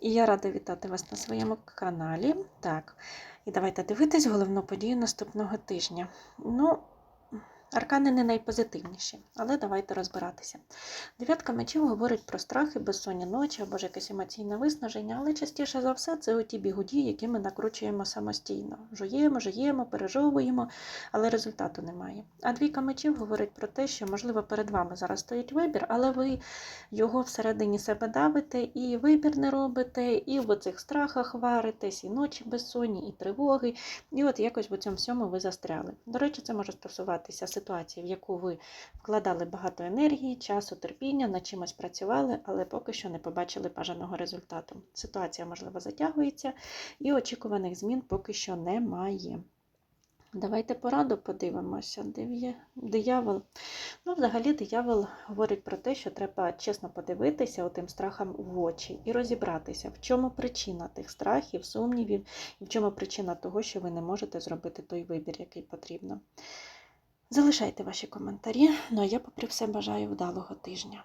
І я рада вітати вас на своєму каналі. Так, і давайте дивитись головну подію наступного тижня. Ну, аркани не найпозитивніші, але давайте розбиратися. Дев'ятка мечів говорить про страхи, безсонні ночі або ж якесь емоційне виснаження, але частіше за все це оті бігуді, які ми накручуємо самостійно. Жуємо, жуємо, пережовуємо, але результату немає. А двійка мечів говорить про те, що, можливо, перед вами зараз стоїть вибір, але ви його всередині себе давите, і вибір не робите, і в оцих страхах варитесь, і ночі безсонні, і тривоги. І от якось в цьому всьому ви застряли. До речі, це може стосуватися ситуації, в яку ви вкладали багато енергії, часу, терпіння, над чимось працювали, але поки що не побачили бажаного результату. Ситуація, можливо, затягується, і очікуваних змін поки що немає. Давайте пораду подивимося. Диявол. Ну, взагалі, диявол говорить про те, що треба чесно подивитися отим страхам в очі і розібратися, в чому причина тих страхів, сумнівів, і в чому причина того, що ви не можете зробити той вибір, який потрібно. Залишайте ваші коментарі. Ну а я, попри все, бажаю вдалого тижня.